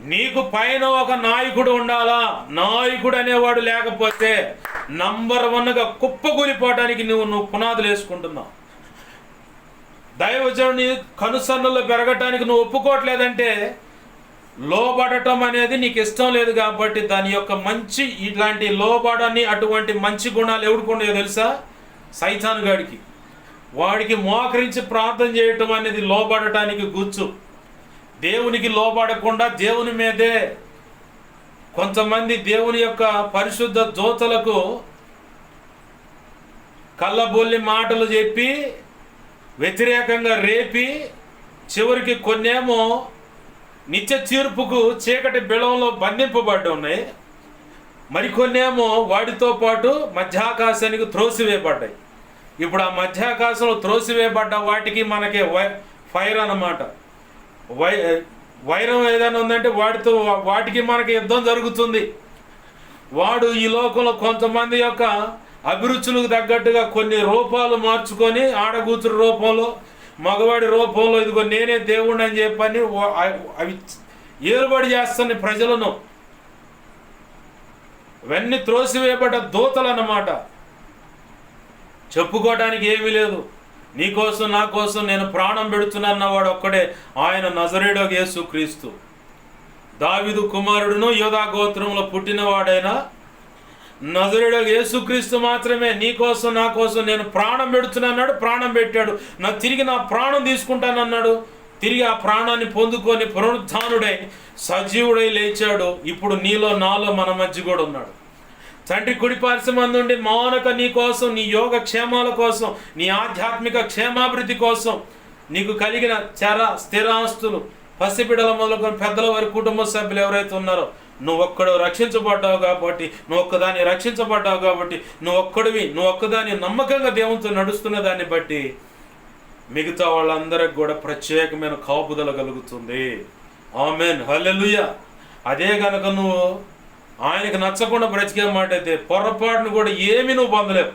నీకు పైన ఒక నాయకుడు ఉండాలా? నాయకుడు అనేవాడు లేకపోతే నంబర్ వన్గా కుప్పకూలిపోవడానికి నువ్వు నువ్వు పునాదులు వేసుకుంటున్నావు. దైవజనుని కనుసన్నులు పెరగటానికి నువ్వు ఒప్పుకోవట్లేదంటే లోబడటం అనేది నీకు ఇష్టం లేదు కాబట్టి దాని యొక్క మంచి ఇట్లాంటి లోబడని అటువంటి మంచి గుణాలు ఎవడుకున్నాయో తెలుసా? సైతాన్ గాడికి. వాడికి మోకరించి ప్రార్థన చేయటం అనేది లోబడటానికి గుచ్చు దేవునికి లోబడకుండా దేవుని మీదే కొంతమంది దేవుని యొక్క పరిశుద్ధ దోతలకు కళ్ళబొల్లి మాటలు చెప్పి వ్యతిరేకంగా రేపి చివరికి కొన్నేమో నిత్య తీర్పుకు చీకటి బిళంలో బంధింపబడి ఉన్నాయి. మరికొన్నేమో వాటితో పాటు మధ్యాకాశానికి త్రోసివేయబడ్డాయి. ఇప్పుడు ఆ మధ్యాకాశంలో త్రోసివేయబడ్డ వాటికి మనకి ఫైర్ అన్నమాట. వై వైరం ఏదైనా ఉందంటే వాటితో వాటికి మనకి యుద్ధం జరుగుతుంది. వాడు ఈ లోకంలో కొంతమంది యొక్క అభిరుచులకు తగ్గట్టుగా కొన్ని రూపాలు మార్చుకొని ఆడగూతురు రూపంలో మగవాడి రూపంలో ఇదిగో నేనే దేవుణ్ణి అని చెప్పని అవి ఏలుబడి చేస్తున్న ప్రజలను. ఇవన్నీ త్రోసివేయబడ్డ దూతలు అన్నమాట చెప్పుకోవడానికి ఏమీ లేదు. నీ కోసం నా కోసం నేను ప్రాణం పెడుతున్నా ఒక్కడే ఆయన నజరేడో యేసు క్రీస్తు. దావిదు కుమారుడును యోధా గోత్రంలో పుట్టినవాడైన నజరేడో యేసుక్రీస్తు మాత్రమే నీ కోసం నా కోసం నేను ప్రాణం పెడుతున్నాడు ప్రాణం పెట్టాడు. నా తిరిగి నా ప్రాణం తీసుకుంటానన్నాడు. తిరిగి ఆ ప్రాణాన్ని పొందుకొని పునరుద్ధానుడై సజీవుడై లేచాడు. ఇప్పుడు నీలో నాలో మన మధ్య కూడా ఉన్నాడు. తండ్రి కుడి పార్శ్వమందుండి మౌనక నీ కోసం నీ యోగ క్షేమాల కోసం నీ ఆధ్యాత్మిక క్షేమాభివృద్ధి కోసం నీకు కలిగిన చర స్థిరాస్తులు. పసిబిడల మొదలుకొని పెద్దల వారి కుటుంబ సభ్యులు ఎవరైతే ఉన్నారో నువ్వు ఒక్కడు రక్షించబడ్డావు కాబట్టి నువ్వు ఒక్కదాన్ని రక్షించబడ్డావు కాబట్టి నువ్వు ఒక్కడివి నువ్వు ఒక్కదాన్ని నమ్మకంగా దేవునితో నడుస్తున్న దాన్ని బట్టి మిగతా వాళ్ళందరికి కూడా ప్రత్యేకమైన కాపుదల కలుగుతుంది. ఆమెన్. హల్లెలూయ. అదే కనుక నువ్వు ఆయనకు నచ్చకుండా బ్రతికే మాట అయితే పొరపాటును కూడా ఏమీ నువ్వు పొందలేవు.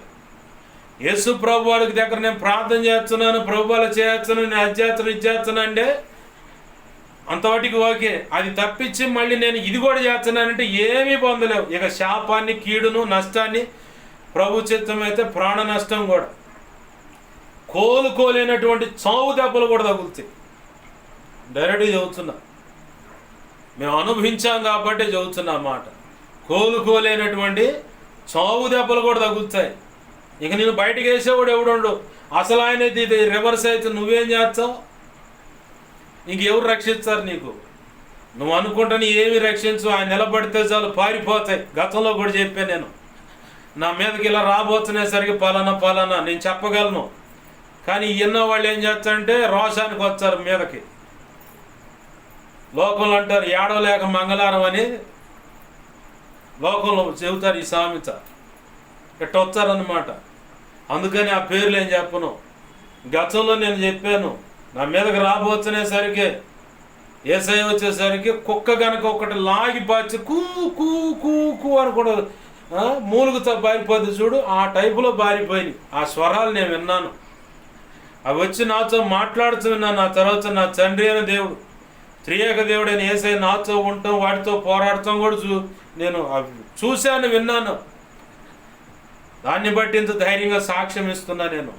యేసు ప్రభు వారికి దగ్గర నేను ప్రార్థన చేస్తున్నాను ప్రభువాలు వాళ్ళు చేస్తున్నాను నేను అది చేస్తున్నాను ఇది చేస్తున్నాను అంటే అంతవాటికి ఓకే. అది తప్పించి మళ్ళీ నేను ఇది కూడా చేస్తున్నానంటే ఏమీ పొందలేవు. ఇక శాపాన్ని కీడును నష్టాన్ని ప్రభు చిత్తం అయితే ప్రాణ నష్టం కూడా. కోలుకోలేనటువంటి చావు దెబ్బలు కూడా తగులుతాయి. డైరెక్ట్గా చదువుతున్నా. మేము అనుభవించాం కాబట్టి చెబుతున్నా మాట. కోలుకోలేనటువంటి చావు దెబ్బలు కూడా తగులుతాయి. ఇక నేను బయటకు వేసేవాడు ఎవడుండు? అసలు ఆయన ఇది ఇది రివర్స్ అయితే నువ్వేం చేస్తావు? ఇంకెవరు రక్షిస్తారు నీకు? నువ్వు అనుకుంటాను ఏమి రక్షించు ఆయన నిలబడితే చాలు పారిపోతాయి. గతంలో కూడా చెప్పాను నేను. నా మీదకి ఇలా రాబోతునేసరికి పలానా పలానా నేను చెప్పగలను. కానీ ఎన్నో వాళ్ళు ఏం చేస్తారంటే రోషానికి వచ్చారు మీదకి. లోకంలో అంటారు ఏడవలేక మంగళవారం అని లోకంలో చెబుతారు ఈ సామెత. ఇట్ట వచ్చారనమాట అందుకని ఆ పేర్లు ఏం చెప్పను. గతంలో నేను చెప్పాను నా మీదకి రాబోతునేసరికి ఏసై వచ్చేసరికి కుక్క కనుక ఒకటి లాగి పాచి కూ కూ కూ కూ అని కూడా మూలుగుతో బారిపోద్ది చూడు ఆ టైపులో బారిపోయినాయి ఆ స్వరాలు నేను విన్నాను. అవి వచ్చి నాతో మాట్లాడుతూ విన్నాను. నా తర్వాత నా తండ్రి అయిన దేవుడు త్రియేక దేవుడైన ఏసై నాతో ఉండటం వాటితో పోరాడటం కూడా చూ నేను అవి చూశాను విన్నాను. దాన్ని బట్టి ఇంత ధైర్యంగా సాక్ష్యం ఇస్తున్నా నేను.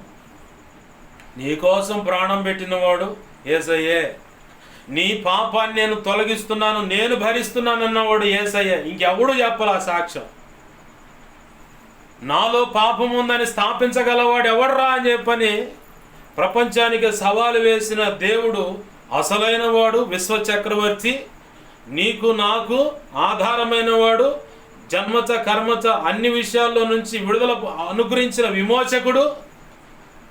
నీకోసం ప్రాణం పెట్టినవాడు ఏసయ్యే. నీ పాపాన్ని నేను తొలగిస్తున్నాను నేను భరిస్తున్నాను అన్నవాడు ఏసయ్యే. ఇంకెవడు చెప్పాలి ఆ సాక్ష్యం? నాలో పాపం ఉందని స్థాపించగలవాడు ఎవడరా అని చెప్పని ప్రపంచానికి సవాలు వేసిన దేవుడు అసలైన వాడు విశ్వ చక్రవర్తి నీకు నాకు ఆధారమైన వాడు జన్మచ కర్మచ అన్ని విషయాల్లో నుంచి విడుదల అనుగ్రహించిన విమోచకుడు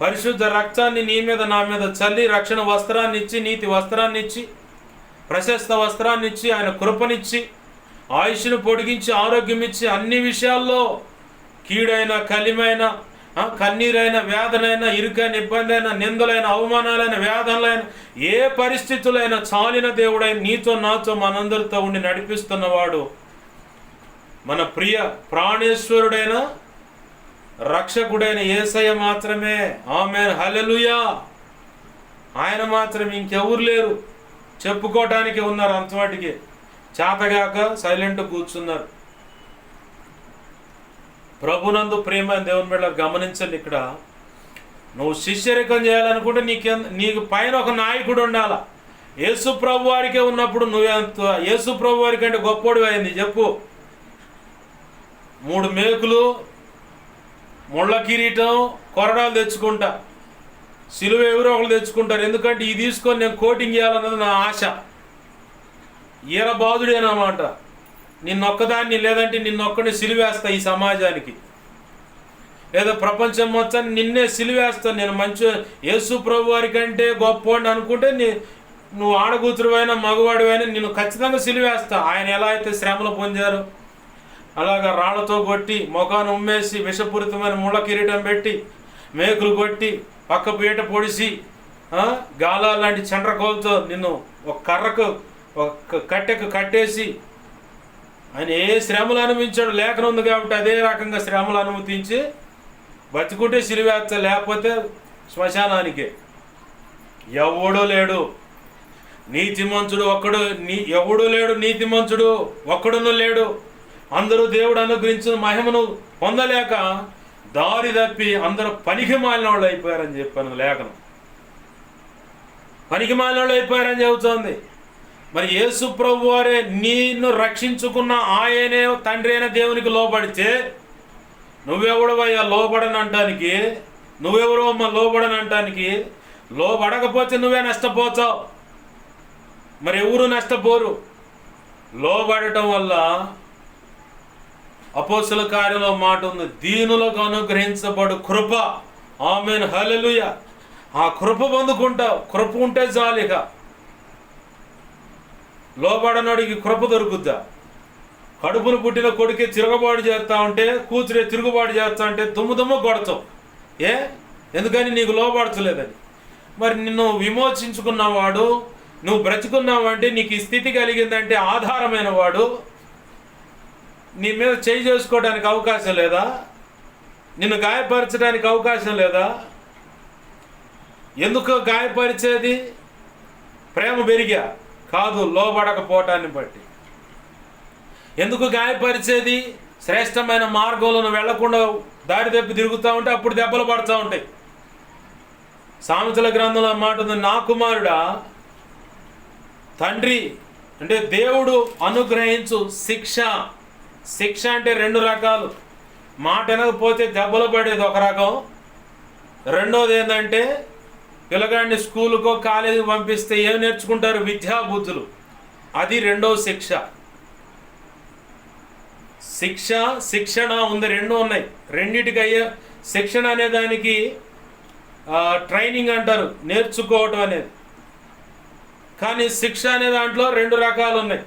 పరిశుద్ధ రక్తాన్ని నీ మీద నా మీద చల్లి రక్షణ వస్త్రాన్ని ఇచ్చి నీతి వస్త్రాన్ని ఇచ్చి ప్రశస్త వస్త్రాన్ని ఇచ్చి ఆయన కృపనిచ్చి ఆయుష్ను పొడిగించి ఆరోగ్యం ఇచ్చి అన్ని విషయాల్లో కీడైన కలిమైన కన్నీరైన వేదనైనా ఇరుకైన ఇబ్బంది నిందలైన అవమానాలైన వేదనలైన ఏ పరిస్థితులైనా చాలిన దేవుడైన నీతో నాతో మనందరితో ఉండి నడిపిస్తున్నవాడు మన ప్రియ ప్రాణేశ్వరుడైన రక్షకుడైన ఏసయ్య మాత్రమే. ఆమె హలలుయా ఆయన మాత్రం ఇంకెవరు లేరు. చెప్పుకోవటానికి ఉన్నారు అంతవాటికి. చేతగాక సైలెంట్ కూర్చున్నారు. ప్రభునందు ప్రేమ దేవుని బిడ్డ గమనించండి ఇక్కడ. నువ్వు శిష్యరికం చేయాలనుకుంటే నీకు నీకు పైన ఒక నాయకుడు ఉండాల? యేసు ప్రభు వారికే ఉన్నప్పుడు నువ్వెంత యేసు ప్రభు వారి కంటే గొప్పోడు అయింది. చెప్పు. మూడు మేకులు ముళ్ళ కిరీటం కొరడాలు తెచ్చుకుంటా. సిలువ ఎవరో ఒకరు తెచ్చుకుంటారు. ఎందుకంటే ఇది తీసుకొని నేను కోటింగ్ చేయాలన్నది నా ఆశ. ఈరబాదుడేనమాట నిన్నొక్కదాన్ని లేదంటే నిన్నొక్కడిని సిలివేస్తా ఈ సమాజానికి. లేదా ప్రపంచం మొత్తం నిన్నే సిలివేస్తాను నేను మంచి యేసు ప్రభు వారి కంటే గొప్పవాడిని అనుకుంటే నీ నువ్వు ఆడగూతురువైనా మగవాడివైనా నిన్ను ఖచ్చితంగా సిలివేస్తా. ఆయన ఎలా అయితే శ్రమలు పొందారు అలాగా రాళ్ళతో కొట్టి ముఖాన్ని ఉమ్మేసి విషపూరితమైన ముళ్ళ కిరీటం పెట్టి మేకులు కొట్టి పక్క పీట పొడిసి ఆ, లాంటి చండ్రకోలతో నిన్ను ఒక కర్రకు ఒక కట్టెకు కట్టేసి ఆయన ఏ శ్రమలు అనుభవించాడు. లేఖనం ఉంది కాబట్టి అదే రకంగా శ్రమలు అనుమతించి బతుకుంటే సిలివేస్త లేకపోతే శ్మశానానికే. ఎవడో లేడు. నీతిమంతుడు ఒక్కడు నీ ఎవడు లేడు నీతిమంతుడు ఒక్కడును లేడు. అందరూ దేవుడు అనుగ్రహించిన మహిమను పొందలేక దారి తప్పి అందరూ పనికి మాలిన వాళ్ళు అయిపోయారని చెప్పాను లేఖనం. పనికి మాలిన వాళ్ళు అయిపోయారని చెబుతోంది. మరి యేసు ప్రభు వారే నిన్ను రక్షించుకున్న ఆయనే తండ్రి అయిన దేవునికి లోబడితే నువ్వెవడవయ్యా లోబడని అంటానికి నువ్వెవరు అమ్మ లోబడని లోబడకపోతే నువ్వే నష్టపోతావు. మరి ఎవరు నష్టపోరు? లోబడటం వల్ల అపోసుల కార్యంలో మాట ఉంది. దీనులకు అనుగ్రహించబడు కృప. ఆమెను. హలలుయ ఆ కృప పొందుకుంటావు. కృప ఉంటే జాలిగా లోబడనోడికి కృప దొరుకుద్దా? కడుపును పుట్టిన కొడుకే తిరగబాటు చేస్తా ఉంటే కూతురే తిరుగుబాటు చేస్తా ఉంటే దుమ్ము దుమ్ము కొడతావు. ఏ? ఎందుకని నీకు లోపడచలేదని మరి నిన్ను విమోచించుకున్నవాడు నువ్వు బ్రతుకున్నావంటే నీకు ఈ స్థితి కలిగిందంటే ఆధారమైన వాడు. నీ మీద చేయి చేసుకోవడానికి అవకాశం లేదా? నిన్ను గాయపరచడానికి అవకాశం లేదా? ఎందుకు గాయపరిచేది? ప్రేమ పెరిగా. కాదు లోబడకపోవటాన్ని బట్టి. ఎందుకు గాయపరిచేది? శ్రేష్టమైన మార్గంలో వెళ్ళకుండా దారి తప్పి తిరుగుతూ ఉంటే అప్పుడు దెబ్బలు పడుతూ ఉంటాయి. సామెతల గ్రంథంలో మాట ఉంది నా కుమారుడా తండ్రి అంటే దేవుడు అనుగ్రహించు శిక్ష. శిక్ష అంటే రెండు రకాలు. మాట వినకపోతే దెబ్బలు పడేది ఒక రకం. రెండోది ఏంటంటే పిల్లగాడిని స్కూలుకో కాలేజీకి పంపిస్తే ఏం నేర్చుకుంటారు విద్యాబుద్ధులు? అది రెండో శిక్ష. శిక్ష శిక్షణ ఉంది రెండు ఉన్నాయి. రెండిటికి అయ్యే శిక్షణ అనే దానికి ట్రైనింగ్ అంటారు నేర్చుకోవటం అనేది. కానీ శిక్ష అనే దాంట్లో రెండు రకాలు ఉన్నాయి.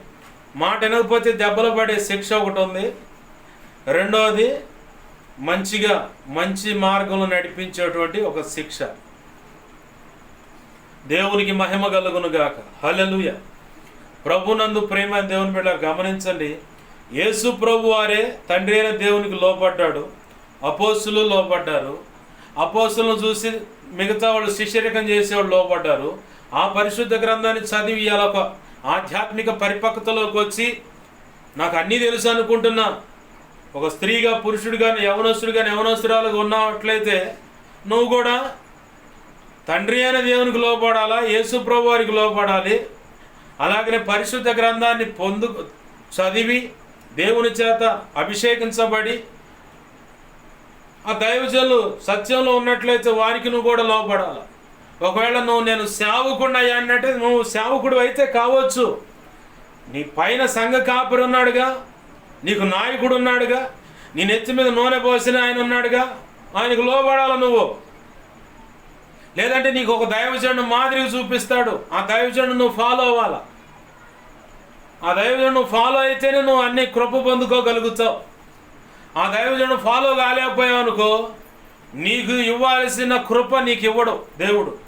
మాట వినకపోతే దెబ్బలు పడే శిక్ష ఒకటి ఉంది. రెండవది మంచిగా మంచి మార్గంలో నడిపించేటువంటి ఒక శిక్ష. దేవునికి మహిమ కలుగునుగాక. హలలుయ ప్రభునందు ప్రేమ దేవుని బిడ్డ గమనించండి. యేసు ప్రభు వారే తండ్రి అయిన దేవునికి లోపడ్డాడు అపోసులు లోపడ్డారు అపోసులను చూసి మిగతా వాళ్ళు శిష్యరికం చేసేవాళ్ళు లోపడ్డారు ఆ పరిశుద్ధ గ్రంథాన్ని చదివి ఇవాళ ఒక ఆధ్యాత్మిక పరిపక్వతలోకి వచ్చి నాకు అన్నీ తెలుసు అనుకుంటున్నా. ఒక స్త్రీగా పురుషుడు కానీ యవనస్తుడు కానీ యవనస్తురాలుగా ఉన్నట్లయితే నువ్వు కూడా తండ్రి అయిన దేవునికి లోపడాలా యేసుప్రభు వారికి లోపడాలి అలాగనే పరిశుద్ధ గ్రంథాన్ని పొందు చదివి దేవుని చేత అభిషేకించబడి ఆ దైవజనులు సత్యంలో ఉన్నట్లయితే వారికి నువ్వు కూడా లోపడాలి ఒకవేళ నువ్వు నేను సేవకుడు అయ్యా అన్నట్టే నువ్వు సేవకుడు అయితే కావచ్చు. నీ పైన సంఘ కాపురి ఉన్నాడుగా? నీకు నాయకుడు ఉన్నాడుగా? నీ నెత్తి మీద నూనె పోసిన ఆయన ఉన్నాడుగా? ఆయనకు లోబడాలి నువ్వు? లేదంటే నీకు ఒక దైవజనుడు మాదిరి చూపిస్తాడు. ఆ దైవజనుడు నువ్వు ఫాలో అవ్వాలా? ఆ దైవజనుడు నువ్వు ఫాలో అయితేనే నువ్వు అన్ని కృప పొందుకోగలుగుతావు. ఆ దైవజనుడు ఫాలో కాలేకపోయావు అనుకో నీకు ఇవ్వాల్సిన కృప నీకు ఇవ్వడు దేవుడు.